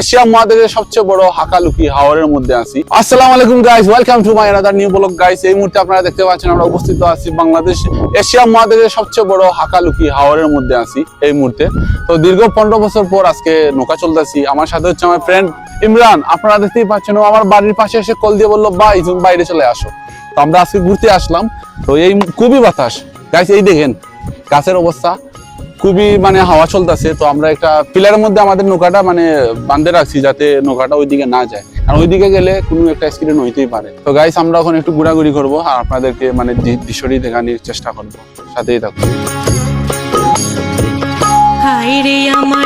Asia মহাদেশের সবচেয়ে বড় হাকালুকি হাওরের মধ্যে আছি। আসসালামু আলাইকুম guys welcome to my another new blog guys এই মুহূর্তে আপনারা দেখতে পাচ্ছেন আমরা উপস্থিত আছি বাংলাদেশ, এশিয়া মহাদেশের সবচেয়ে বড় হাকালুকি হাওরের মধ্যে আছি এই মুহূর্তে। তো দীর্ঘ পনেরো বছর পর আজকে নৌকা চলতেছি। আমার সাথে হচ্ছে আমার ফ্রেন্ড ইমরান। আপনারা দেখতেই পাচ্ছেন আমার বাড়ির পাশে এসে কল দিয়ে বলল, ভাই, তুমি বাইরে চলে আসো। তো আমরা আজকে ঘুরতে আসলাম। তো এই খুবই বাতাস। গাইস এই দেখেন, গাছের অবস্থা। খুবই মানে হাওয়া চলতেছে, তো আমরা একটা পিলারের মধ্যে আমাদের নৌকাটা মানে বাঁধে রাখছি যাতে নৌকাটা ওইদিকে না যায়। আর ওইদিকে গেলে কোনো একটা অ্যাক্সিডেন্ট হইতেই পারে। তো গাইস আমরা ওখানে একটু ঘোরাঘুরি করব, আর আপনাদেরকে মানে দৃশ্যটি দেখানোর চেষ্টা করব। সাথেই রে আমার